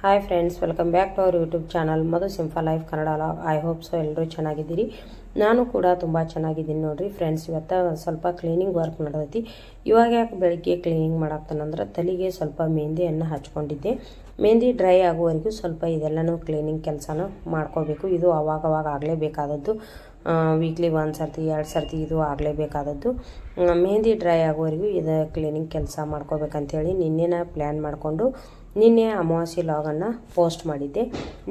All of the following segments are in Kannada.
Hi friends welcome back to our YouTube channel Madhu simple life Kannada log I hope so ಎಲ್ಲರೂ ಚೆನ್ನಾಗಿದ್ದೀರಿ. ನಾನು ಕೂಡ ತುಂಬ ಚೆನ್ನಾಗಿದ್ದೀನಿ ನೋಡಿರಿ ಫ್ರೆಂಡ್ಸ್ ಇವತ್ತು ಸ್ವಲ್ಪ ಕ್ಲೀನಿಂಗ್ ವರ್ಕ್ ನಡೆದೈತಿ. ಇವಾಗ ಯಾಕೆ ಬೆಳಿಗ್ಗೆ ಕ್ಲೀನಿಂಗ್ ಮಾಡಾಕ್ತಾನಂದ್ರೆ ತಲೆಗೆ ಸ್ವಲ್ಪ ಮೆಹಂದಿಯನ್ನು ಹಚ್ಕೊಂಡಿದ್ದೆ. ಮೆಹಂದಿ ಡ್ರೈ ಆಗುವವರೆಗೂ ಸ್ವಲ್ಪ ಇದೆಲ್ಲನೂ ಕ್ಲೀನಿಂಗ್ ಕೆಲಸನ ಮಾಡ್ಕೋಬೇಕು. ಇದು ಅವಾಗವಾಗ ಅವಾಗ ಆಗಲೇಬೇಕಾದದ್ದು ವೀಕ್ಲಿ ಒಂದು ಸರ್ತಿ, ಎರಡು ಸರ್ತಿ ಇದು ಆಗಲೇಬೇಕಾದದ್ದು. ಮೆಹಂದಿ ಡ್ರೈ ಆಗುವವರೆಗೂ ಇದು ಕ್ಲೀನಿಂಗ್ ಕೆಲಸ ಮಾಡ್ಕೋಬೇಕಂತೇಳಿ ನಿನ್ನೆನ ಪ್ಲ್ಯಾನ್ ಮಾಡಿಕೊಂಡು ನಿನ್ನೆ ಅಮಾವಾಸ್ಯೆ ಲಾಗನ್ನು ಪೋಸ್ಟ್ ಮಾಡಿದ್ದೆ.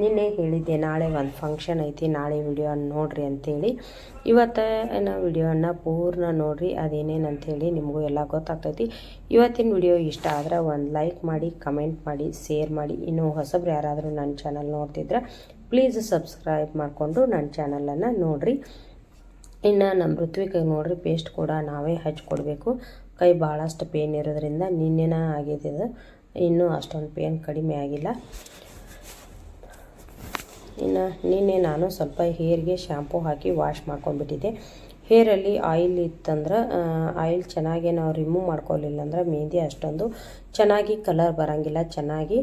ನಿನ್ನೆ ಹೇಳಿದ್ದೆ, ನಾಳೆ ಒಂದು ಫಂಕ್ಷನ್ ಐತಿ, ನಾಳೆ ವಿಡಿಯೋ ನೋಡ್ರಿ ಅಂತೇಳಿ. ಇವತ್ತಿನ ವಿಡಿಯೋನ ಪೂರ್ಣ ನೋಡ್ರಿ, ಅದೇನೇನು ಅಂಥೇಳಿ ನಿಮಗೂ ಎಲ್ಲ ಗೊತ್ತಾಗ್ತೈತಿ. ಇವತ್ತಿನ ವಿಡಿಯೋ ಇಷ್ಟ ಆದ್ರೆ ಒಂದು ಲೈಕ್ ಮಾಡಿ ಕಮೆಂಟ್ ಮಾಡಿ ಶೇರ್ ಮಾಡಿ. ಇನ್ನೂ ಹೊಸಬ್ರು ಯಾರಾದರೂ ನನ್ನ ಚಾನಲ್ ನೋಡ್ತಿದ್ರೆ ಪ್ಲೀಸ್ ಸಬ್ಸ್ಕ್ರೈಬ್ ಮಾಡಿಕೊಂಡು ನನ್ನ ಚಾನಲನ್ನು ನೋಡಿರಿ. ಇನ್ನು ನಮ್ಮ ಋತ್ವಿಕ ನೋಡ್ರಿ ಪೇಸ್ಟ್ ಕೂಡ ನಾವೇ ಹಚ್ಕೊಡ್ಬೇಕು. ಕೈ ಭಾಳಷ್ಟು ಪೇನ್ ಇರೋದ್ರಿಂದ ನಿನ್ನೆನ ಆಗಿದೆ ಇದು. ಇನ್ನೂ ಅಷ್ಟೊಂದು ಪೇನ್ ಕಡಿಮೆ ಆಗಿಲ್ಲ. ಇನ್ನು ನಿನ್ನೆ ನಾನು ಸ್ವಲ್ಪ ಹೇರ್ಗೆ ಶ್ಯಾಂಪೂ ಹಾಕಿ ವಾಶ್ ಮಾಡ್ಕೊಂಡ್ಬಿಟ್ಟಿದ್ದೆ. ಹೇರಲ್ಲಿ ಆಯಿಲ್ ಇತ್ತಂದ್ರೆ ಆಯಿಲ್ ಚೆನ್ನಾಗಿ ನಾವು ರಿಮೂವ್ ಮಾಡ್ಕೊಳ್ಳಿಲ್ಲ ಅಂದ್ರೆ ಮೆಹಂದಿ ಅಷ್ಟೊಂದು ಚೆನ್ನಾಗಿ ಕಲರ್ ಬರೋಂಗಿಲ್ಲ, ಚೆನ್ನಾಗಿ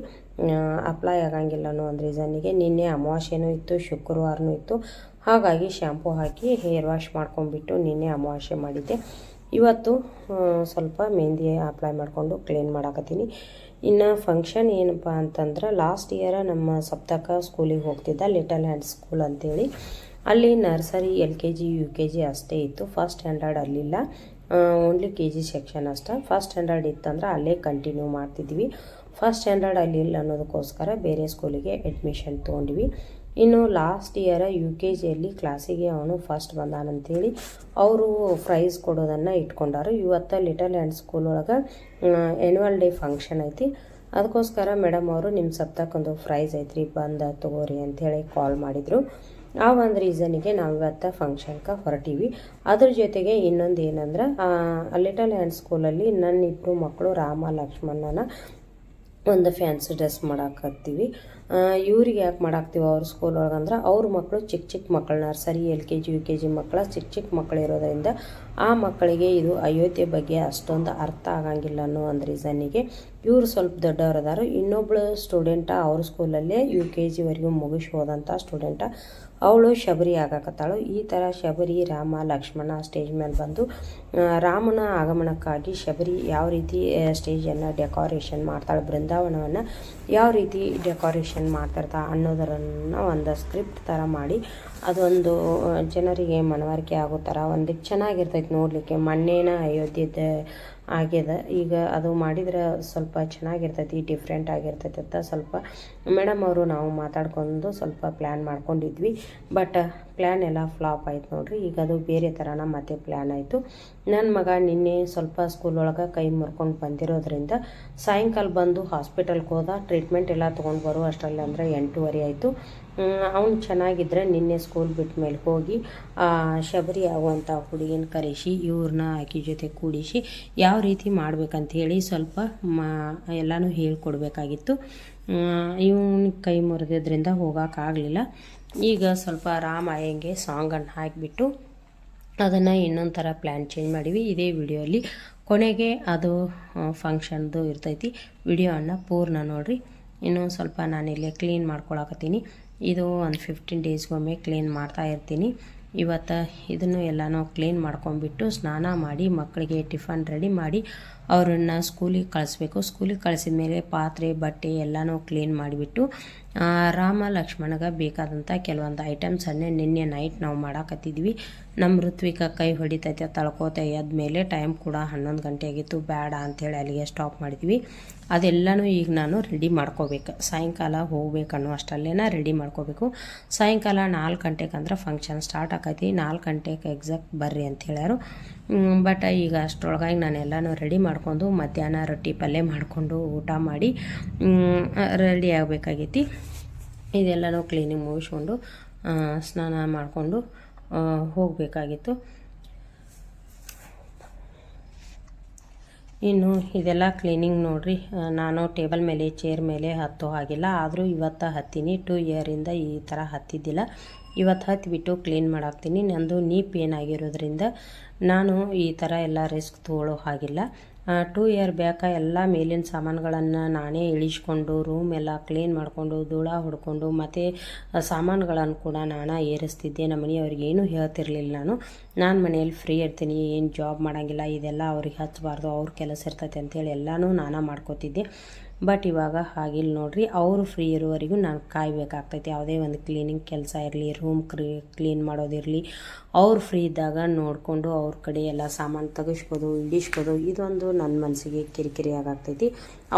ಅಪ್ಲೈ ಆಗಂಗಿಲ್ಲ ಅನ್ನೋ ಒಂದು ರೀಸನ್ನಿಗೆ ನಿನ್ನೆ ಅಮಾವಾಸ್ಯೆನೂ ಇತ್ತು, ಶುಕ್ರವಾರನೂ ಇತ್ತು. ಹಾಗಾಗಿ ಶ್ಯಾಂಪೂ ಹಾಕಿ ಹೇರ್ ವಾಶ್ ಮಾಡ್ಕೊಂಡ್ಬಿಟ್ಟು ನಿನ್ನೆ ಅಮಾವಾಸ್ಯೆ ಮಾಡಿದ್ದೆ. ಇವತ್ತು ಸ್ವಲ್ಪ ಮೆಹಂದಿ ಅಪ್ಲೈ ಮಾಡಿಕೊಂಡು ಕ್ಲೀನ್ ಮಾಡಾಕತ್ತೀನಿ. ಇನ್ನು ಫಂಕ್ಷನ್ ಏನಪ್ಪ ಅಂತಂದ್ರೆ ಲಾಸ್ಟ್ ಇಯರ ನಮ್ಮ ಸಪ್ತಕ ಸ್ಕೂಲಿಗೆ ಹೋಗ್ತಿದ್ದ ಲಿಟಲ್ ಹ್ಯಾಂಡ್ ಸ್ಕೂಲ್ ಅಂತೇಳಿ. ಅಲ್ಲಿ nursery L K G U K G ಅಷ್ಟೇ ಇತ್ತು. ಫಸ್ಟ್ ಸ್ಟ್ಯಾಂಡರ್ಡ್ ಅಲ್ಲಿಲ್ಲ. ಓನ್ಲಿ ಕೆ ಜಿ ಸೆಕ್ಷನ್ ಅಷ್ಟೇ. ಫಸ್ಟ್ ಸ್ಟ್ಯಾಂಡರ್ಡ್ ಇತ್ತಂದ್ರೆ ಅಲ್ಲೇ ಕಂಟಿನ್ಯೂ ಮಾಡ್ತಿದ್ವಿ. ಫಸ್ಟ್ ಸ್ಟ್ಯಾಂಡರ್ಡ್ ಅಲ್ಲಿ ಇಲ್ಲ ಅನ್ನೋದಕ್ಕೋಸ್ಕರ ಬೇರೆ ಸ್ಕೂಲಿಗೆ ಅಡ್ಮಿಷನ್ ತೊಗೊಂಡ್ವಿ. ಇನ್ನು ಲಾಸ್ಟ್ ಇಯರ ಯು ಕೆ ಜಿಯಲ್ಲಿ ಕ್ಲಾಸಿಗೆ ಅವನು ಫಸ್ಟ್ ಬಂದಾನಂತೇಳಿ ಅವರು ಪ್ರೈಸ್ ಕೊಡೋದನ್ನು ಇಟ್ಕೊಂಡಾರು. ಇವತ್ತು ಲಿಟಲ್ ಆ್ಯಂಡ್ ಸ್ಕೂಲ್ ಒಳಗೆ ಆ್ಯನ್ಯುವಲ್ ಡೇ ಫಂಕ್ಷನ್ ಐತಿ. ಅದಕ್ಕೋಸ್ಕರ ಮೇಡಮ್ ಅವರು ನಿಮ್ಮ ಸಪ್ತಕ್ಕೊಂದು ಪ್ರೈಸ್ ಐತ್ರಿ, ಬಂದ ತಗೋರಿ ಅಂಥೇಳಿ ಕಾಲ್ ಮಾಡಿದರು. ಆ ಒಂದು ರೀಸನಿಗೆ ನಾವು ಇವತ್ತು ಫಂಕ್ಷನ್ಗೆ ಹೊರಟೀವಿ. ಅದ್ರ ಜೊತೆಗೆ ಇನ್ನೊಂದು ಏನಂದ್ರೆ ಲಿಟಲ್ ಹ್ಯಾಂಡ್ ಸ್ಕೂಲಲ್ಲಿ ನನ್ನ ಇಬ್ಬರು ಮಕ್ಕಳು ರಾಮ ಲಕ್ಷ್ಮಣನ ಒಂದು ಫ್ಯಾನ್ಸಿ ಡ್ರೆಸ್ ಮಾಡಾಕತ್ತೀವಿ. ಇವ್ರಿಗೆ ಯಾಕೆ ಮಾಡಾಕ್ತೀವಿ ಅವ್ರ ಸ್ಕೂಲ್ ಒಳಗೆ ಅಂದ್ರೆ ಅವ್ರ ಮಕ್ಕಳು ಚಿಕ್ಕ ಚಿಕ್ಕ ಮಕ್ಕಳು nursery L K G U K G ಮಕ್ಕಳ ಚಿಕ್ಕ ಚಿಕ್ಕ ಮಕ್ಕಳು ಇರೋದರಿಂದ ಆ ಮಕ್ಕಳಿಗೆ ಇದು ಅಯೋಧ್ಯೆ ಬಗ್ಗೆ ಅಷ್ಟೊಂದು ಅರ್ಥ ಆಗಂಗಿಲ್ಲ ಅನ್ನೋ ಒಂದು ರೀಸನ್ನಿಗೆ ಇವರು ಸ್ವಲ್ಪ ದೊಡ್ಡವ್ರು ಅದಾರು. ಇನ್ನೊಬ್ಳು ಸ್ಟೂಡೆಂಟ ಅವ್ರ ಸ್ಕೂಲಲ್ಲೇ ಯು ಕೆ ಜಿವರೆಗೂ ಮುಗಿಸಿ ಹೋದಂಥ ಸ್ಟೂಡೆಂಟ ಅವಳು ಶಬರಿ ಆಗಾಕತ್ತಾಳು. ಈ ಥರ ಶಬರಿ, ರಾಮ, ಲಕ್ಷ್ಮಣ ಸ್ಟೇಜ್ ಮೇಲೆ ಬಂದು ರಾಮನ ಆಗಮನಕ್ಕಾಗಿ ಶಬರಿ ಯಾವ ರೀತಿ ಸ್ಟೇಜನ್ನು ಡೆಕೋರೇಷನ್ ಮಾಡ್ತಾಳೆ, ಬೃಂದಾವನವನ್ನು ಯಾವ ರೀತಿ ಡೆಕೋರೇಷನ್ ಮಾಡ್ತಿರ್ತಾ ಅನ್ನೋದರನ್ನು ಒಂದು ಸ್ಕ್ರಿಪ್ಟ್ ಥರ ಮಾಡಿ, ಅದೊಂದು ಜನರಿಗೆ ಮನವರಿಕೆ ಆಗೋ ಥರ ಒಂದು ಚೆನ್ನಾಗಿರ್ತೈತೆ ನೋಡಲಿಕ್ಕೆ, ಮಣ್ಣೇನ ಅಯೋಧ್ಯದ ಆಗ್ಯದ ಈಗ ಅದು ಮಾಡಿದ್ರೆ ಸ್ವಲ್ಪ ಚೆನ್ನಾಗಿರ್ತೈತಿ ಡಿಫ್ರೆಂಟ್ ಆಗಿರ್ತೈತಿ ಅಂತ ಸ್ವಲ್ಪ ಮೇಡಮ್ ಅವರು ನಾವು ಮಾತಾಡ್ಕೊಂಡು ಸ್ವಲ್ಪ ಪ್ಲ್ಯಾನ್ ಮಾಡ್ಕೊಂಡಿದ್ವಿ. ಬಟ್ ಪ್ಲ್ಯಾನ್ ಎಲ್ಲ ಫ್ಲಾಪ್ ಆಯ್ತು ನೋಡ್ರಿ. ಈಗ ಅದು ಬೇರೆ ಥರನ ಮತ್ತೆ ಪ್ಲ್ಯಾನ್ ಆಯಿತು. ನನ್ನ ಮಗ ನಿನ್ನೆ ಸ್ವಲ್ಪ ಸ್ಕೂಲ್ ಒಳಗೆ ಕೈ ಮುರ್ಕೊಂಡು ಬಂದಿರೋದ್ರಿಂದ ಸಾಯಂಕಾಲ ಬಂದು ಹಾಸ್ಪಿಟಲ್ಗೆ ಹೋದ. ಟ್ರೀಟ್ಮೆಂಟ್ ಎಲ್ಲ ತೊಗೊಂಡು ಬರೋ ಅಷ್ಟರಲ್ಲಿ ಅಂದರೆ ಎಂಟೂವರೆ ಆಯಿತು. ಅವನು ಚೆನ್ನಾಗಿದ್ದರೆ ನಿನ್ನೆ ಸ್ಕೂಲ್ ಬಿಟ್ಟ ಮೇಲೆ ಹೋಗಿ ಶಬರಿ ಆಗುವಂಥ ಹುಡುಗಿನ ಕರೆಸಿ ಇವ್ರನ್ನ ಆಕೆ ಜೊತೆ ಕೂಡಿಸಿ ಯಾವ ರೀತಿ ಮಾಡ್ಬೇಕಂತ ಹೇಳಿ ಸ್ವಲ್ಪ ಮಾ, ಎಲ್ಲನೂ ಹೇಳ್ಕೊಡ್ಬೇಕಾಗಿತ್ತು. ಇವನಿಗೆ ಕೈ ಮುರಿದ್ರಿಂದ ಹೋಗೋಕ್ಕಾಗಲಿಲ್ಲ ಈಗ ಸ್ವಲ್ಪ ರಾಮ ಹೆಂಗೆ ಸಾಂಗನ್ನು ಹಾಕಿಬಿಟ್ಟು ಅದನ್ನು ಇನ್ನೊಂದು ಥರ ಪ್ಲ್ಯಾನ್ ಚೇಂಜ್ ಮಾಡೀವಿ. ಇದೇ ವಿಡಿಯೋಲಿ ಕೊನೆಗೆ ಅದು ಫಂಕ್ಷನ್ದು ಇರ್ತೈತಿ. ವಿಡಿಯೋವನ್ನು ಪೂರ್ಣ ನೋಡಿರಿ. ಇನ್ನೂ ಸ್ವಲ್ಪ ನಾನಿಲ್ಲೇ ಕ್ಲೀನ್ ಮಾಡ್ಕೊಳಕತ್ತೀನಿ. ಇದು ಒಂದು ಫಿಫ್ಟೀನ್ ಡೇಸ್ಗೊಮ್ಮೆ ಕ್ಲೀನ್ ಮಾಡ್ತಾ ಇರ್ತೀನಿ. ಇವತ್ತು ಇದನ್ನು ಎಲ್ಲನೂ ಕ್ಲೀನ್ ಮಾಡ್ಕೊಂಡ್ಬಿಟ್ಟು ಸ್ನಾನ ಮಾಡಿ ಮಕ್ಕಳಿಗೆ ಟಿಫನ್ ರೆಡಿ ಮಾಡಿ ಅವರನ್ನು ಸ್ಕೂಲಿಗೆ ಕಳಿಸ್ಬೇಕು. ಸ್ಕೂಲಿಗೆ ಕಳಿಸಿದ ಮೇಲೆ ಪಾತ್ರೆ, ಬಟ್ಟೆ ಎಲ್ಲನೂ ಕ್ಲೀನ್ ಮಾಡಿಬಿಟ್ಟು ರಾಮ ಲಕ್ಷ್ಮಣಗೆ ಬೇಕಾದಂಥ ಕೆಲವೊಂದು ಐಟಮ್ಸನ್ನೇ ನಿನ್ನೆ ನೈಟ್ ನಾವು ಮಾಡಾಕತ್ತಿದ್ವಿ. ನಮ್ಮ ಋತ್ವಿಕ ಕೈ ಹೊಡಿತೈತೆ ತಳ್ಕೋತ ಮೇಲೆ ಟೈಮ್ ಕೂಡ ಹನ್ನೊಂದು ಗಂಟೆ ಆಗಿತ್ತು ಬೇಡ ಅಂಥೇಳಿ ಅಲ್ಲಿಗೆ ಸ್ಟಾಪ್ ಮಾಡಿದ್ವಿ. ಅದೆಲ್ಲನೂ ಈಗ ನಾನು ರೆಡಿ ಮಾಡ್ಕೋಬೇಕು. ಸಾಯಂಕಾಲ ಹೋಗ್ಬೇಕು ಅನ್ನೋ ಅಷ್ಟಲ್ಲೇ ರೆಡಿ ಮಾಡ್ಕೋಬೇಕು. ಸಾಯಂಕಾಲ ನಾಲ್ಕು ಗಂಟೆಗೆ ಅಂದ್ರೆ ಫಂಕ್ಷನ್ ಸ್ಟಾರ್ಟ್ ಆಕೈತಿ. ನಾಲ್ಕು ಗಂಟೆಗೆ ಎಕ್ಸಾಕ್ಟ್ ಬರ್ರಿ ಅಂತ ಹೇಳ್ಯಾರು ಬಟ್ ಈಗ ಅಷ್ಟರೊಳಗಾಗಿ ನಾನು ಎಲ್ಲನೂ ರೆಡಿ ಮಾಡ್ಕೊಂಡು ಮಧ್ಯಾಹ್ನ ರೊಟ್ಟಿ ಪಲ್ಯ ಮಾಡಿಕೊಂಡು ಊಟ ಮಾಡಿ ರೆಡಿ ಆಗಬೇಕಾಗೈತಿ. ಇದೆಲ್ಲನೂ ಕ್ಲೀನಿಂಗ್ ಮುಗಿಸ್ಕೊಂಡು ಸ್ನಾನ ಮಾಡಿಕೊಂಡು ಹೋಗಬೇಕಾಗಿತ್ತು. ಇನ್ನು ಇದೆಲ್ಲ ಕ್ಲೀನಿಂಗ್ ನೋಡಿರಿ. ನಾನು ಟೇಬಲ್ ಮೇಲೆ ಚೇರ್ ಮೇಲೆ ಹತ್ತೋ ಹಾಗಿಲ್ಲ. ಆದರೂ ಇವತ್ತು ಹತ್ತೀನಿ. ಟೂ ಇಯರಿಂದ ಈ ಥರ ಹತ್ತಿದ್ದಿಲ್ಲ. ಇವತ್ತು ಹತ್ತಿಬಿಟ್ಟು ಕ್ಲೀನ್ ಮಾಡಾಕ್ತೀನಿ. ನಂದು ನೀ ಪೇನ್ ಆಗಿರೋದ್ರಿಂದ ನಾನು ಈ ಥರ ಎಲ್ಲ ರಿಸ್ಕ್ ತೊಗೊಳ್ಳೋ ಹಾಗಿಲ್ಲ. ಟೂ ಇಯರ್ ಬ್ಯಾಕ ಎಲ್ಲ ಮೇಲಿನ ಸಾಮಾನುಗಳನ್ನು ನಾನೇ ಇಳಿಸ್ಕೊಂಡು ರೂಮ್ ಎಲ್ಲ ಕ್ಲೀನ್ ಮಾಡಿಕೊಂಡು ಧೂಳ ಹೊಡ್ಕೊಂಡು ಮತ್ತು ಸಾಮಾನುಗಳನ್ನು ಕೂಡ ನಾನು ಏರಿಸ್ತಿದ್ದೆ. ನಮ್ಮ ಮನೆಯವ್ರಿಗೆ ಏನೂ ಹೇಳ್ತಿರ್ಲಿಲ್ಲ ನಾನು. ನಾನು ಮನೆಯಲ್ಲಿ ಫ್ರೀ ಇರ್ತೀನಿ, ಏನು ಜಾಬ್ ಮಾಡೋಂಗಿಲ್ಲ, ಇದೆಲ್ಲ ಅವ್ರಿಗೆ ಹಚ್ಚಬಾರ್ದು ಅವ್ರ ಕೆಲಸ ಇರ್ತೈತೆ ಅಂತೇಳಿ ಎಲ್ಲನೂ ನಾನು ಮಾಡ್ಕೋತಿದ್ದೆ. ಬಟ್ ಇವಾಗ ಹಾಗಿಲ್ಲ ನೋಡ್ರಿ, ಅವರು ಫ್ರೀ ಇರುವವರೆಗೂ ನಾನು ಕಾಯಬೇಕಾಗ್ತೈತಿ. ಯಾವುದೇ ಒಂದು ಕ್ಲೀನಿಂಗ್ ಕೆಲಸ ಇರಲಿ ರೂಮ್ ಕ್ರೀ ಕ್ಲೀನ್ ಮಾಡೋದಿರಲಿ ಅವ್ರು ಫ್ರೀ ಇದ್ದಾಗ ನೋಡಿಕೊಂಡು ಅವ್ರ ಕಡೆ ಎಲ್ಲ ಸಾಮಾನು ತೆಗಿಸ್ಬೋದು, ಇಡಿಸ್ಬೋದು. ಇದೊಂದು ನನ್ನ ಮನಸ್ಸಿಗೆ ಕಿರಿಕಿರಿ ಆಗಾಗ್ತೈತಿ.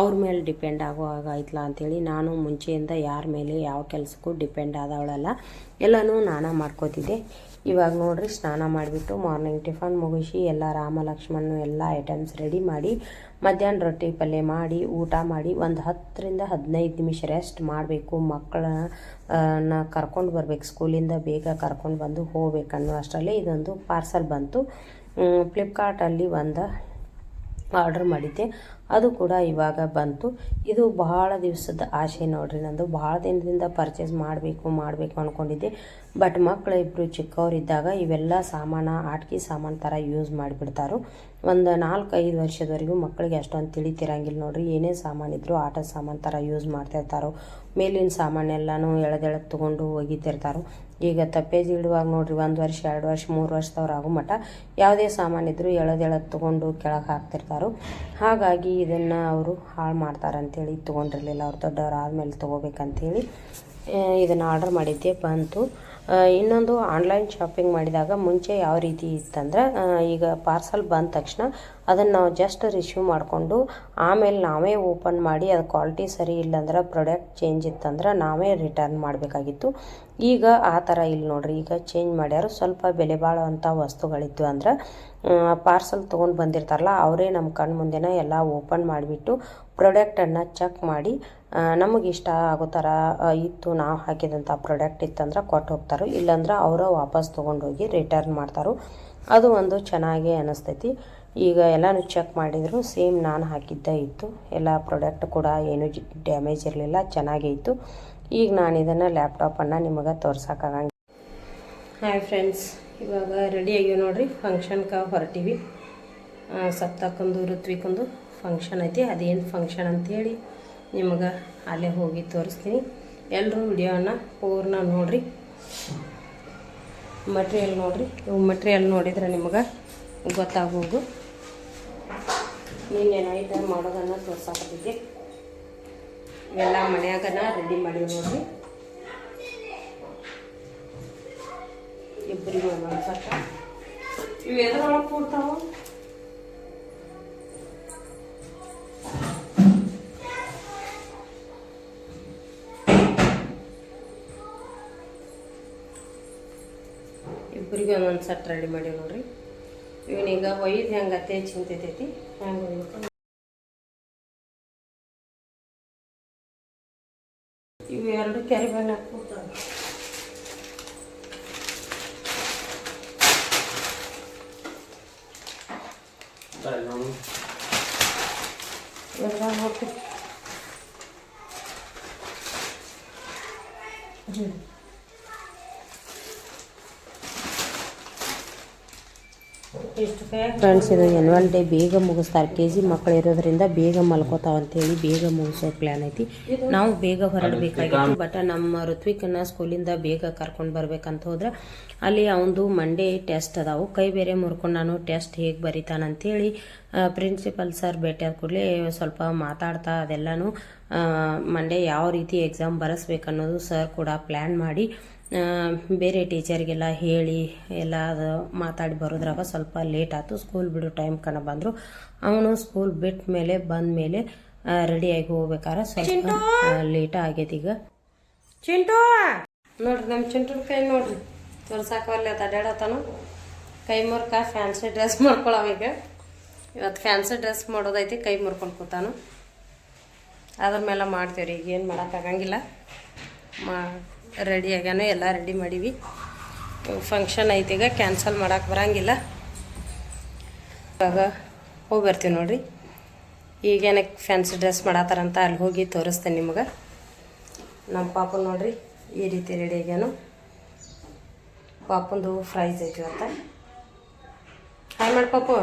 ಅವ್ರ ಮೇಲೆ ಡಿಪೆಂಡ್ ಆಗೋ ಹಾಗಾಯ್ತಲ್ಲ ಅಂಥೇಳಿ ನಾನು ಮುಂಚೆಯಿಂದ ಯಾರ ಮೇಲೆ ಯಾವ ಕೆಲಸಕ್ಕೂ ಡಿಪೆಂಡ್ ಆದವಳಲ್ಲ. ಎಲ್ಲನೂ ನಾನೇ ಮಾಡ್ಕೋತಿದ್ದೆ. ಇವಾಗ ನೋಡ್ರಿ ಸ್ನಾನ ಮಾಡಿಬಿಟ್ಟು ಮಾರ್ನಿಂಗ್ ಟಿಫನ್ ಮುಗಿಸಿ ಎಲ್ಲ ರಾಮ ಲಕ್ಷ್ಮಣ ಎಲ್ಲ ಐಟಮ್ಸ್ ರೆಡಿ ಮಾಡಿ ಮಧ್ಯಾಹ್ನ ರೊಟ್ಟಿ ಪಲ್ಯ ಮಾಡಿ, ಊಟ ಮಾಡಿ ಒಂದು ಹತ್ತರಿಂದ ಹದಿನೈದು ನಿಮಿಷ ರೆಸ್ಟ್ ಮಾಡಬೇಕು. ಮಕ್ಕಳನ್ನ ಕರ್ಕೊಂಡು ಬರ್ಬೇಕು. ಸ್ಕೂಲಿಂದ ಬೇಗ ಕರ್ಕೊಂಡು ಬಂದು ಹೋಗ್ಬೇಕು ಅಷ್ಟರಲ್ಲಿ ಅಷ್ಟರಲ್ಲೇ ಇದೊಂದು ಪಾರ್ಸಲ್ ಬಂತು. ಫ್ಲಿಪ್ಕಾರ್ಟಲ್ಲಿ ಒಂದು ಆರ್ಡ್ರ್ ಮಾಡಿದ್ದೆ. ಅದು ಕೂಡ ಇವಾಗ ಬಂತು. ಇದು ಬಹಳ ದಿವಸದ ಆಸೆ ನೋಡ್ರಿ ನಂದು. ಭಾಳ ದಿನದಿಂದ ಪರ್ಚೇಸ್ ಮಾಡಬೇಕು ಮಾಡಬೇಕು ಅಂದ್ಕೊಂಡಿದ್ದೆ ಬಟ್ ಮಕ್ಕಳು ಇಬ್ಬರು ಚಿಕ್ಕವರಿದ್ದಾಗ ಇವೆಲ್ಲ ಸಾಮಾನು ಆಟಿಕೆ ಸಾಮಾನು ಥರ ಯೂಸ್ ಮಾಡಿಬಿಡ್ತಾರೋ. ಒಂದು ನಾಲ್ಕೈದು ವರ್ಷದವರೆಗೂ ಮಕ್ಕಳಿಗೆ ಅಷ್ಟೊಂದು ತಿಳಿತಿರಂಗಿಲ್ಲ ನೋಡ್ರಿ. ಏನೇ ಸಾಮಾನಿದ್ರು ಆಟ ಸಾಮಾನು ಥರ ಯೂಸ್ ಮಾಡ್ತಿರ್ತಾರೋ. ಮೇಲಿನ ಸಾಮಾನೆಲ್ಲನೂ ಎಳೆದೆಳೆದು ತೊಗೊಂಡು ಒಗಿತಿರ್ತಾರೋ ಈಗ ತಪ್ಪೇಜ್ ಇಡುವಾಗ ನೋಡ್ರಿ, ಒಂದು ವರ್ಷ, ಎರಡು ವರ್ಷ, ಮೂರು ವರ್ಷದವ್ರು ಆಗೋ ಮಟ್ಟ ಯಾವುದೇ ಸಾಮಾನಿದ್ರು ಎಳೆದೆಳೆದು ತೊಗೊಂಡು ಕೆಳಗೆ ಹಾಕ್ತಿರ್ತಾರೋ. ಹಾಗಾಗಿ ಇದನ್ನು ಅವರು ಹಾಳು ಮಾಡ್ತಾರಂತೇಳಿ ತೊಗೊಂಡಿರಲಿಲ್ಲ, ಅವ್ರು ದೊಡ್ಡವ್ರು ಆದಮೇಲೆ ತೊಗೋಬೇಕಂತೇಳಿ ಇದನ್ನು ಆರ್ಡರ್ ಮಾಡಿದ್ದೆ, ಬಂತು. ಇನ್ನೊಂದು ಆನ್ಲೈನ್ ಶಾಪಿಂಗ್ ಮಾಡಿದಾಗ ಮುಂಚೆ ಯಾವ ರೀತಿ ಇತ್ತಂದ್ರೆ ಈಗ ಪಾರ್ಸಲ್ ಬಂದ ತಕ್ಷಣ ಅದನ್ನು ನಾವು ಜಸ್ಟ್ ರಿಸೀವ್ ಮಾಡಿಕೊಂಡು ಆಮೇಲೆ ನಾವೇ ಓಪನ್ ಮಾಡಿ ಅದು ಕ್ವಾಲಿಟಿ ಸರಿ ಇಲ್ಲಂದ್ರೆ ಪ್ರಾಡಕ್ಟ್ ಚೇಂಜ್ ಇತ್ತಂದ್ರೆ ನಾವೇ ರಿಟರ್ನ್ ಮಾಡಬೇಕಾಗಿತ್ತು. ಈಗ ಆ ಥರ ಇಲ್ಲ ನೋಡ್ರಿ, ಈಗ ಚೇಂಜ್ ಮಾಡ್ಯಾರು. ಸ್ವಲ್ಪ ಬೆಲೆ ಬಾಳುವಂಥ ವಸ್ತುಗಳಿತ್ತು ಅಂದ್ರೆ ಪಾರ್ಸಲ್ ತೊಗೊಂಡು ಬಂದಿರ್ತಾರಲ್ಲ, ಅವರೇ ನಮ್ಮ ಕಣ್ಣು ಮುಂದೆನೇ ಎಲ್ಲ ಓಪನ್ ಮಾಡಿಬಿಟ್ಟು ಪ್ರಾಡಕ್ಟನ್ನು ಚೆಕ್ ಮಾಡಿ ನಮಗೆ ಇಷ್ಟ ಆಗೋ ಥರ ಇತ್ತು, ನಾವು ಹಾಕಿದಂಥ ಪ್ರಾಡಕ್ಟ್ ಇತ್ತಂದ್ರೆ ಕೊಟ್ಟು ಹೋಗ್ತಾರೆ. ಇಲ್ಲಾಂದ್ರೆ ಅವರು ವಾಪಸ್ ತೊಗೊಂಡೋಗಿ ರಿಟರ್ನ್ ಮಾಡ್ತಾರೆ. ಅದು ಒಂದು ಚೆನ್ನಾಗಿ ಅನ್ನಿಸ್ತೈತಿ ಈಗ ಎಲ್ಲನೂ ಚೆಕ್ ಮಾಡಿದ್ರು ಸೇಮ್ ನಾನು ಹಾಕಿದ್ದೇ ಇತ್ತು. ಎಲ್ಲ ಪ್ರಾಡಕ್ಟ್ ಕೂಡ ಏನೂ ಡ್ಯಾಮೇಜ್ ಇರಲಿಲ್ಲ, ಚೆನ್ನಾಗೇ ಇತ್ತು. ಈಗ ನಾನು ಇದನ್ನು ಲ್ಯಾಪ್ಟಾಪನ್ನು ನಿಮಗೆ ತೋರ್ಸೋಕ್ಕಾಗಂಗಿಲ್ಲ. ಹಾಯ್ ಫ್ರೆಂಡ್ಸ್ ಇವಾಗ ರೆಡಿ ಆಗ್ಯಾವ ನೋಡ್ರಿ ಫಂಕ್ಷನ್ಗೆ ಹೊರಟಿವಿ. ಸಪ್ತಕ್ಕೊಂದು ಋತ್ವಿಕೊಂದು ಫಂಕ್ಷನ್ ಐತಿ. ಅದೇನು ಫಂಕ್ಷನ್ ಅಂಥೇಳಿ ನಿಮಗೆ ಅಲ್ಲೇ ಹೋಗಿ ತೋರಿಸ್ತೀನಿ. ಎಲ್ಲರೂ ವಿಡಿಯೋನ ಪೂರ್ಣ ನೋಡ್ರಿ. ಮಟ್ರಿಯಲ್ ನೋಡ್ರಿ. ಇವು ಮಟ್ರಿಯಲ್ ನೋಡಿದ್ರೆ ನಿಮಗೆ ಗೊತ್ತಾಗೋದು. ನೀನು ಐತೆ ಮಾಡೋದನ್ನ ತೋರ್ಸಾಕತ್ತಿದ್ದೆ. ಎಲ್ಲ ಮನೆಯಾಗನ ರೆಡಿ ಮಾಡಿ ನೋಡ್ರಿ. ಇಬ್ಬರಿಗೂ ಒಂದೊಂದು ಸಾಕ ಇವು ಎದ್ರೊಳಗೆ ಕೂಡ್ತಾವ? ಇಬ್ಬರಿಗೂ ಒಂದೊಂದು ಸಟ್ ರೆಡಿ ಮಾಡಿ ನೋಡ್ರಿ. ಇವನೀಗ ಒಯ್ದು ಹೆಂಗತ್ತೆ ಚಿಂತೈತೈತಿ ಹೆಂಗೆ ಒಯ್ಬೇಕು? ಇವು ಎರಡು ಕ್ಯಾರಿ ಬ್ಯಾಗ್ ಫ್ರೆಂಡ್ಸ್ ಇದು ಎನ್ವಲ್ ಡೇ ಬೇಗ ಮುಗಿಸ್ತಾರೆ. ಕೆ ಜಿ ಮಕ್ಕಳು ಇರೋದ್ರಿಂದ ಬೇಗ ಮಲ್ಕೋತಾವ ಅಂತೇಳಿ ಬೇಗ ಮುಗಿಸೋ ಪ್ಲ್ಯಾನ್ ಐತಿ. ನಾವು ಬೇಗ ಹೊರಡಬೇಕಾಗಿತ್ತು ಬಟ್ ನಮ್ಮ ಋತ್ವಿಕನ್ನ ಸ್ಕೂಲಿಂದ ಬೇಗ ಕರ್ಕೊಂಡು ಬರ್ಬೇಕಂತ ಹೋದ್ರೆ ಅಲ್ಲಿ ಅವನದು ಮಂಡೇ ಟೆಸ್ಟ್ ಅದಾವು. ಕೈ ಬೇರೆ ಮುರ್ಕೊಂಡು ನಾನು ಟೆಸ್ಟ್ ಹೇಗೆ ಬರಿತಾನಂತೇಳಿ ಪ್ರಿನ್ಸಿಪಲ್ ಸರ್ ಭೇಟಿಯಾದ ಆದ ಕೂಡಲೇ ಸ್ವಲ್ಪ ಮಾತಾಡ್ತಾ ಅದೆಲ್ಲನೂ ಮಂಡೇ ಯಾವ ರೀತಿ ಎಕ್ಸಾಮ್ ಬರೆಸ್ಬೇಕನ್ನೋದು ಸರ್ ಕೂಡ ಪ್ಲ್ಯಾನ್ ಮಾಡಿ ಬೇರೆ ಟೀಚರ್ಗೆಲ್ಲ ಹೇಳಿ ಎಲ್ಲ ಅದು ಮಾತಾಡಿ ಬರೋದ್ರಾಗ ಸ್ವಲ್ಪ ಲೇಟ್ ಆಯ್ತು. ಸ್ಕೂಲ್ ಬಿಡೋ ಟೈಮ್ ಕಣ ಬಂದರು. ಅವನು ಸ್ಕೂಲ್ ಬಿಟ್ಟ ಮೇಲೆ ಬಂದ ಮೇಲೆ ರೆಡಿಯಾಗಿ ಹೋಗ್ಬೇಕಾದ್ರೆ ಸ್ವಲ್ಪ ಲೇಟ್ ಆಗ್ಯದ ಈಗ. ಚಿಂಟು! ನೋಡ್ರಿ ನಮ್ಮ ಚಿಂಟು ಕೈ ನೋಡ್ರಿ. ತೋರ್ಸಾಕವಲ್ಲ ಅಡ್ಡಾಡತಾನು ಕೈ ಮುರ್ಕ ಫ್ಯಾನ್ಸಿ ಡ್ರೆಸ್ ಮಾಡ್ಕೊಳವ ಈಗ. ಇವತ್ತು ಫ್ಯಾನ್ಸಿ ಡ್ರೆಸ್ ಮಾಡೋದೈತಿ ಕೈ ಮುರ್ಕೊಂಡು ಕೂತಾನು. ಅದ್ರ ಮೇಲೆ ಮಾಡ್ತೀವಿ ರೀ ಈಗ ಏನು ಮಾಡೋಕ್ಕಾಗಂಗಿಲ್ಲ ಮಾ ರೆಡಿ ಆಗ್ಯಾನ ಎಲ್ಲ ರೆಡಿ ಮಾಡೀವಿ. ಫಂಕ್ಷನ್ ಐತಿ ಈಗ ಕ್ಯಾನ್ಸಲ್ ಮಾಡೋಕೆ ಬರಂಗಿಲ್ಲ. ಇವಾಗ ಹೋಗಿ ಬರ್ತೀವಿ ನೋಡ್ರಿ. ಈಗೇನಕ್ಕೆ ಫ್ಯಾನ್ಸಿ ಡ್ರೆಸ್ ಮಾಡತ್ತಾರಂತ ಅಲ್ಲಿ ಹೋಗಿ ತೋರಿಸ್ತೇನೆ ನಿಮಗೆ. ನಮ್ಮ ಪಾಪ ನೋಡ್ರಿ ಈ ರೀತಿ ರೆಡಿ ಆಗ್ಯಾನು. ಪಾಪಂದು ಫ್ರೈಸ್ ಐತಿ ಅಂತ ಹಾಯ್ ಮಾಡಿ ಪಾಪು.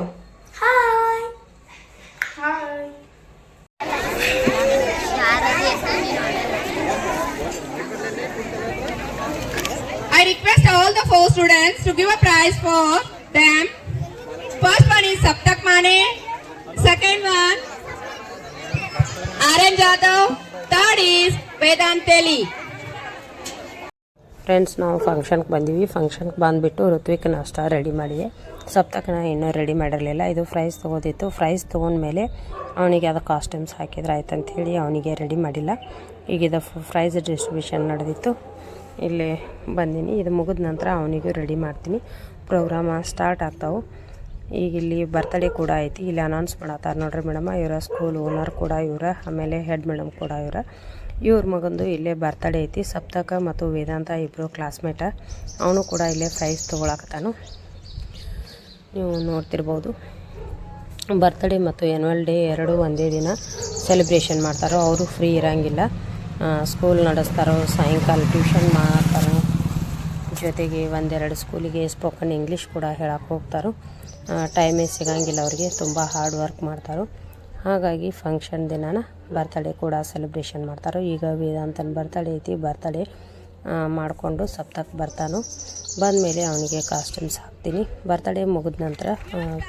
Hi. I request all the four students to give a prize for them. First one is Saptak Mane. Second one, Aran Jadhav. Third is Vedant. Friends ನಾವು ಫಂಕ್ಷನ್ಗೆ ಬಂದೀವಿ ಫಂಕ್ಷನ್ಗೆ ಬಂದುಬಿಟ್ಟು ಋತ್ವಿಕ್ ನಾಷ್ಟ ರೆಡಿ ಮಾಡಿದೆ ಸಪ್ತಕನ ಇನ್ನೂ ರೆಡಿ ಮಾಡಿರಲಿಲ್ಲ ಇದು ಫ್ರೈಸ್ ತೊಗೋದಿತ್ತು ಫ್ರೈಸ್ ತೊಗೊಂಡ್ಮೇಲೆ ಅವನಿಗೆ ಅದು ಕಾಸ್ಟ್ಯೂಮ್ಸ್ ಹಾಕಿದ್ರೆ ಆಯ್ತು ಹೇಳಿ ಅವನಿಗೆ ರೆಡಿ ಮಾಡಿಲ್ಲ ಈಗಿದ ಫ್ರೈಸ್ ಡಿಸ್ಟ್ರಿಬ್ಯೂಷನ್ ನಡೆದಿತ್ತು ಇಲ್ಲಿ ಬಂದೀನಿ. ಇದು ಮುಗಿದ ನಂತರ ಅವನಿಗೂ ರೆಡಿ ಮಾಡ್ತೀನಿ. ಪ್ರೋಗ್ರಾಮ ಸ್ಟಾರ್ಟ್ ಆಗ್ತಾವೆ. ಈಗ ಇಲ್ಲಿ ಬರ್ತಡೇ ಕೂಡ ಐತಿ. ಇಲ್ಲಿ ಅನೌನ್ಸ್ ಮಾಡತ್ತಾರ ನೋಡ್ರಿ ಮೇಡಮ ಇವರ ಸ್ಕೂಲ್ ಓನರ್ ಕೂಡ ಇವರ, ಆಮೇಲೆ ಹೆಡ್ ಮೇಡಮ್ ಕೂಡ ಇವರ. ಇವ್ರ ಮಗಂದು ಇಲ್ಲೇ ಬರ್ತಡೇ ಐತಿ. ಸಪ್ತಕ ಮತ್ತು ವೇದಾಂತ ಇಬ್ಬರು ಕ್ಲಾಸ್ಮೇಟ ಅವನು ಕೂಡ ಇಲ್ಲೇ ಪ್ರೈಸ್ ತೊಗೊಳಕತ್ತಾನು. ನೀವು ನೋಡ್ತಿರ್ಬೋದು. ಬರ್ತಡೇ ಮತ್ತು ಆ್ಯನ್ಯುವಲ್ ಡೇ ಎರಡೂ ಒಂದೇ ದಿನ ಸೆಲೆಬ್ರೇಷನ್ ಮಾಡ್ತಾರೋ, ಅವರು ಫ್ರೀ ಇರೋಂಗಿಲ್ಲ. ಸ್ಕೂಲ್ ನಡೆಸ್ತಾರೋ, ಸಾಯಂಕಾಲ ಟ್ಯೂಷನ್ ಮಾಡ್ತಾರೋ, ಜೊತೆಗೆ ಒಂದೆರಡು ಸ್ಕೂಲಿಗೆ ಸ್ಪೋಕನ್ ಇಂಗ್ಲೀಷ್ ಕೂಡ ಹೇಳಕ್ಕೆ ಹೋಗ್ತಾರೋ ಟೈಮೇ ಸಿಗಂಗಿಲ್ಲ ಅವರಿಗೆ, ತುಂಬ ಹಾರ್ಡ್ ವರ್ಕ್ ಮಾಡ್ತಾರೋ. ಹಾಗಾಗಿ ಫಂಕ್ಷನ್ ದಿನಾನ ಬರ್ತಡೇ ಕೂಡ ಸೆಲೆಬ್ರೇಷನ್ ಮಾಡ್ತಾರೆ. ಈಗ ವೇದಾಂತನ ಬರ್ತಡೇ ಐತಿ ಬರ್ತಡೇ ಮಾಡಿಕೊಂಡು ಸಪ್ತಕ್ಕೆ ಬರ್ತಾನೋ. ಬಂದಮೇಲೆ ಅವನಿಗೆ ಕಾಸ್ಟ್ಯೂಮ್ಸ್ ಹಾಕ್ತೀನಿ. ಬರ್ತಡೇ ಮುಗಿದ ನಂತರ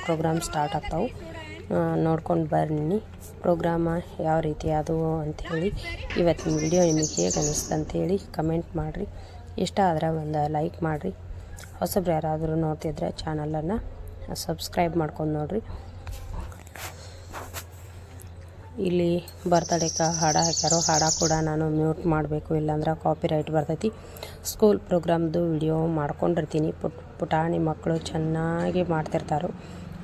ಪ್ರೋಗ್ರಾಮ್ ಸ್ಟಾರ್ಟ್ ಆಗ್ತಾವೆ. ನೋಡ್ಕೊಂಡು ಬರ್ನಿ ಪ್ರೋಗ್ರಾಮ ಯಾವ ರೀತಿ ಅದು ಅಂಥೇಳಿ ಇವತ್ತಿನ ವಿಡಿಯೋ ನಿಮಗೆ ಹೇಗೆ ಅನ್ನಿಸ್ತು ಅಂಥೇಳಿ ಕಮೆಂಟ್ ಮಾಡಿರಿ. ಇಷ್ಟ ಆದರೆ ಒಂದು ಲೈಕ್ ಮಾಡಿರಿ. ಹೊಸಬ್ರು ಯಾರಾದರೂ ನೋಡ್ತಿದ್ರೆ ಚಾನಲನ್ನು ಸಬ್ಸ್ಕ್ರೈಬ್ ಮಾಡ್ಕೊಂಡು ನೋಡಿರಿ. ಇಲ್ಲಿ ಬರ್ತಡೇಕ ಹಾಡ ಹಾಕ್ಯಾರೋ, ಹಾಡ ಕೂಡ ನಾನು ಮ್ಯೂಟ್ ಮಾಡಬೇಕು. ಇಲ್ಲಾಂದ್ರೆ ಕಾಪಿರೈಟ್ ಬರ್ತೈತಿ. ಸ್ಕೂಲ್ ಪ್ರೋಗ್ರಾಮ್ದು ವಿಡಿಯೋ ಮಾಡ್ಕೊಂಡಿರ್ತೀನಿ. ಪುಟ್ ಪುಟಾಣಿ ಮಕ್ಕಳು ಚೆನ್ನಾಗಿ ಮಾಡ್ತಿರ್ತಾರೋ.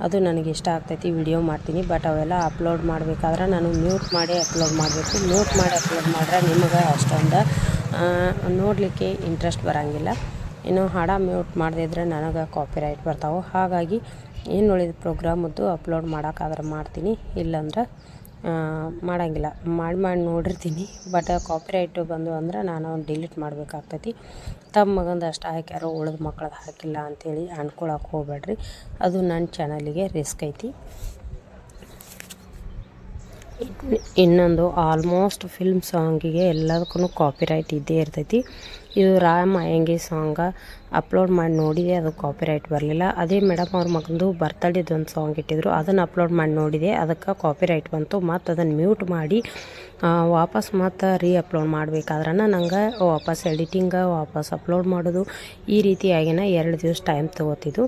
ಅದು ನನಗೆ ಇಷ್ಟ ಆಗ್ತೈತಿ ವಿಡಿಯೋ ಮಾಡ್ತೀನಿ. ಬಟ್ ಅವೆಲ್ಲ ಅಪ್ಲೋಡ್ ಮಾಡಬೇಕಾದ್ರೆ ನಾನು ಮ್ಯೂಟ್ ಮಾಡಿ ಅಪ್ಲೋಡ್ ಮಾಡಬೇಕು. ಮ್ಯೂಟ್ ಮಾಡಿ ಅಪ್ಲೋಡ್ ಮಾಡಿದ್ರೆ ನಿಮಗೆ ಅಷ್ಟೊಂದು ನೋಡಲಿಕ್ಕೆ ಇಂಟ್ರೆಸ್ಟ್ ಬರೋಂಗಿಲ್ಲ. ಇನ್ನು ಹಾಡ ಮ್ಯೂಟ್ ಮಾಡದಿದ್ರೆ ನನಗೆ ಕಾಪಿರೈಟ್ ಬರ್ತಾವೆ. ಹಾಗಾಗಿ ಏನು ಉಳಿದ ಪ್ರೋಗ್ರಾಮದ್ದು ಅಪ್ಲೋಡ್ ಮಾಡೋಕ್ಕಾದ್ರೆ ಮಾಡ್ತೀನಿ. ಇಲ್ಲಾಂದ್ರೆ ಮಾಡೋಂಗಿಲ್ಲ. ಮಾಡಿ ಮಾಡಿ ನೋಡಿರ್ತೀನಿ. ಬಟ್ ಕಾಪಿರೈಟು ಬಂದು ಅಂದ್ರೆ ನಾನು ಡಿಲೀಟ್ ಮಾಡಬೇಕಾಗ್ತೈತಿ. ತಮ್ಮ ಮಗಂದು ಅಷ್ಟು ಹಾಕ್ಯಾರೋ ಉಳಿದ ಮಕ್ಳದ್ದು ಹಾಕಿಲ್ಲ ಅಂಥೇಳಿ ಅನ್ಕೊಳಕ್ಕೆ ಹೋಗ್ಬೇಡ್ರಿ. ಅದು ನನ್ನ ಚಾನಲಿಗೆ ರಿಸ್ಕ್ ಐತಿ. ಇನ್ನೊಂದು ಆಲ್ಮೋಸ್ಟ್ ಫಿಲ್ಮ್ ಸಾಂಗಿಗೆ ಎಲ್ಲದಕ್ಕೂ ಕಾಪಿರೈಟ್ ಇದ್ದೇ ಇರ್ತೈತಿ. ಇದು ರಾಮ್ ಅಯ್ಯಂಗಿ ಸಾಂಗ ಅಪ್ಲೋಡ್ ಮಾಡಿ ನೋಡಿದೆ, ಅದು ಕಾಪಿರೈಟ್ ಬರಲಿಲ್ಲ. ಅದೇ ಮೇಡಮ್ ಅವ್ರ ಮಗಂದು ಬರ್ತಡೇದು ಒಂದು ಸಾಂಗ್ ಇಟ್ಟಿದ್ರು, ಅದನ್ನು ಅಪ್ಲೋಡ್ ಮಾಡಿ ನೋಡಿದೆ, ಅದಕ್ಕೆ ಕಾಪಿರೈಟ್ ಬಂತು, ಮತ್ತು ಅದನ್ನು ಮ್ಯೂಟ್ ಮಾಡಿ ವಾಪಸ್ ಮತ್ತು ರೀ ಅಪ್ಲೋಡ್ ಮಾಡಬೇಕಾದ್ರೆ ನಂಗೆ ವಾಪಸ್ ಎಡಿಟಿಂಗ ವಾಪಸ್ ಅಪ್ಲೋಡ್ ಮಾಡೋದು, ಈ ರೀತಿಯಾಗಿನ ಎರಡು ದಿವಸ ಟೈಮ್ ತೊಗೋತಿದ್ದು.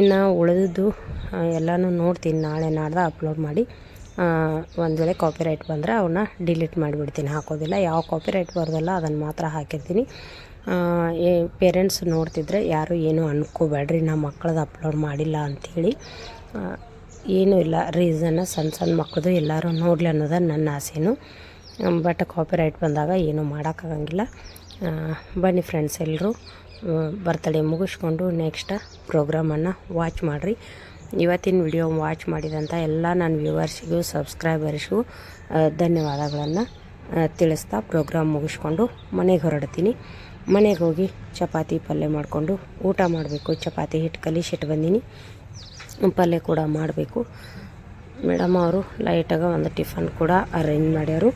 ಇನ್ನು ಉಳಿದಿದ್ದು ಎಲ್ಲನೂ ನೋಡ್ತೀನಿ, ನಾಳೆ ನಾಡ್ದು ಅಪ್ಲೋಡ್ ಮಾಡಿ. ಒಂದು ವೇಳೆ ಕಾಪಿರೈಟ್ ಬಂದರೆ ಅವನ್ನ ಡಿಲೀಟ್ ಮಾಡಿಬಿಡ್ತೀನಿ. ಹಾಕೋದಿಲ್ಲ. ಯಾವ ಕಾಪಿರೈಟ್ ಬರೋದಲ್ಲ ಅದನ್ನು ಮಾತ್ರ ಹಾಕಿರ್ತೀನಿ. ಏ ಪೇರೆಂಟ್ಸ್ ನೋಡ್ತಿದ್ರೆ ಯಾರು ಏನು ಅನ್ಕೋಬೇಡ್ರಿ ನಮ್ಮ ಮಕ್ಕಳದ್ದು ಅಪ್ಲೋಡ್ ಮಾಡಿಲ್ಲ ಅಂಥೇಳಿ ಏನೂ ಇಲ್ಲ. ರೀಸನ್ನ ಸಣ್ಣ ಸಣ್ಣ ಮಕ್ಕಳದು ಎಲ್ಲರೂ ನೋಡಲಿ ಅನ್ನೋದು ನನ್ನ ಆಸೆನು. ಬಟ್ ಕಾಪಿರೈಟ್ ಬಂದಾಗ ಏನೂ ಮಾಡೋಕ್ಕಾಗಂಗಿಲ್ಲ. ಬನ್ನಿ ಫ್ರೆಂಡ್ಸ್ ಎಲ್ಲರೂ ಬರ್ತಡೇ ಮುಗಿಸ್ಕೊಂಡು ನೆಕ್ಸ್ಟ್ ಪ್ರೋಗ್ರಾಮನ್ನು ವಾಚ್ ಮಾಡಿರಿ. ಇವತ್ತಿನ ವಿಡಿಯೋ ವಾಚ್ ಮಾಡಿದಂಥ ಎಲ್ಲ ನನ್ನ ವ್ಯೂವರ್ಸಿಗೂ ಸಬ್ಸ್ಕ್ರೈಬರ್ಸಿಗೂ ಧನ್ಯವಾದಗಳನ್ನು ತಿಳಿಸ್ತಾ ಪ್ರೋಗ್ರಾಮ್ ಮುಗಿಸ್ಕೊಂಡು ಮನೆಗೆ ಹೊರಡ್ತೀನಿ. ಮನೆಗೆ ಹೋಗಿ ಚಪಾತಿ ಪಲ್ಯ ಮಾಡಿಕೊಂಡು ಊಟ ಮಾಡಬೇಕು. ಚಪಾತಿ ಹಿಟ್ಟು ಕಲಿಸಿಟ್ಟು ಬಂದೀನಿ. ಪಲ್ಯ ಕೂಡ ಮಾಡಬೇಕು. ಮೇಡಮ್ ಅವರು ಲೈಟಾಗ ಒಂದು ಟಿಫನ್ ಕೂಡ ಅರೇಂಜ್ ಮಾಡ್ಯಾರು.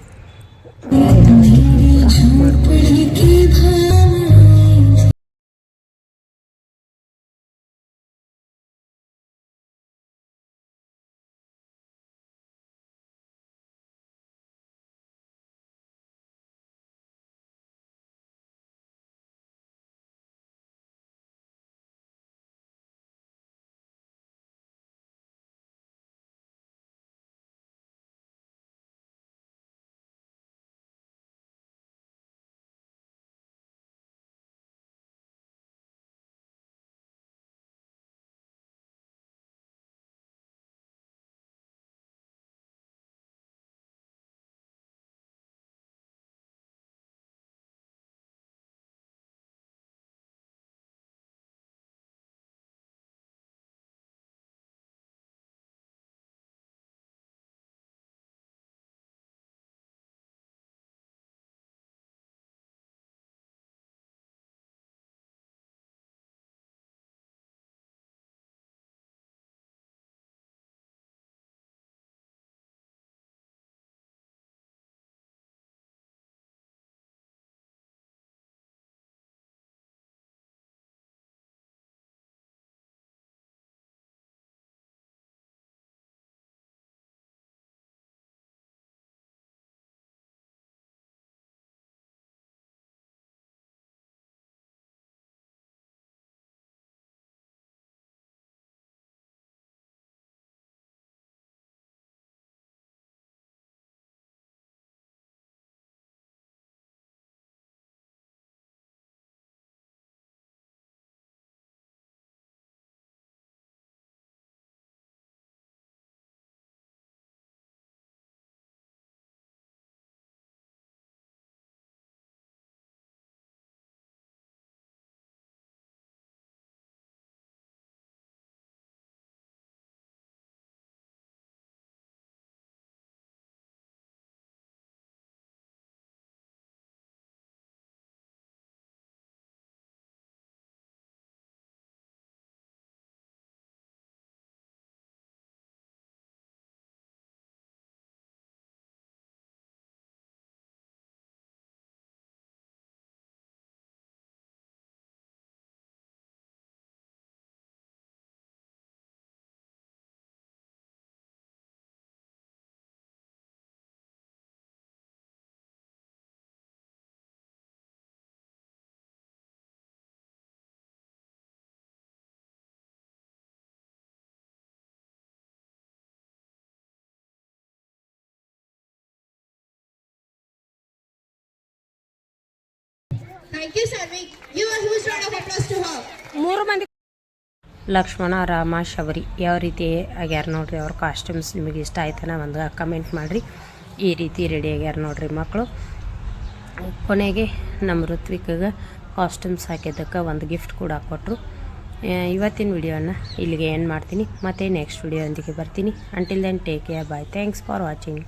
ಮಾಡ್ಕೊಂಡು ಯು ಮೂರು ಮಂದಿ ಲಕ್ಷ್ಮಣ, ರಾಮ, ಶಬರಿ, ಯಾವ ರೀತಿ ಆಗ್ಯಾರ ನೋಡ್ರಿ ಅವ್ರ ಕಾಸ್ಟ್ಯೂಮ್ಸ್ ನಿಮಗೆ ಇಷ್ಟ ಆಯ್ತನ ಒಂದು ಕಮೆಂಟ್ ಮಾಡಿರಿ. ಈ ರೀತಿ ರೆಡಿ ಆಗ್ಯಾರ ನೋಡ್ರಿ ಮಕ್ಕಳು ಕೊನೆಗೆ ನಮ್ಮ ಋತ್ವಿಕ್ಗೆ ಕಾಸ್ಟ್ಯೂಮ್ಸ್ ಹಾಕಿದ್ದಕ್ಕೆ ಒಂದು ಗಿಫ್ಟ್ ಕೂಡ ಕೊಟ್ಟರು ಇವತ್ತಿನ ವಿಡಿಯೋನ ಇಲ್ಲಿಗೆ ಏನು ಮಾಡ್ತೀನಿ. ಮತ್ತೆ ನೆಕ್ಸ್ಟ್ ವಿಡಿಯೋ ಒಂದಿಗೆ ಬರ್ತೀನಿ. Until then take care bye thanks for watching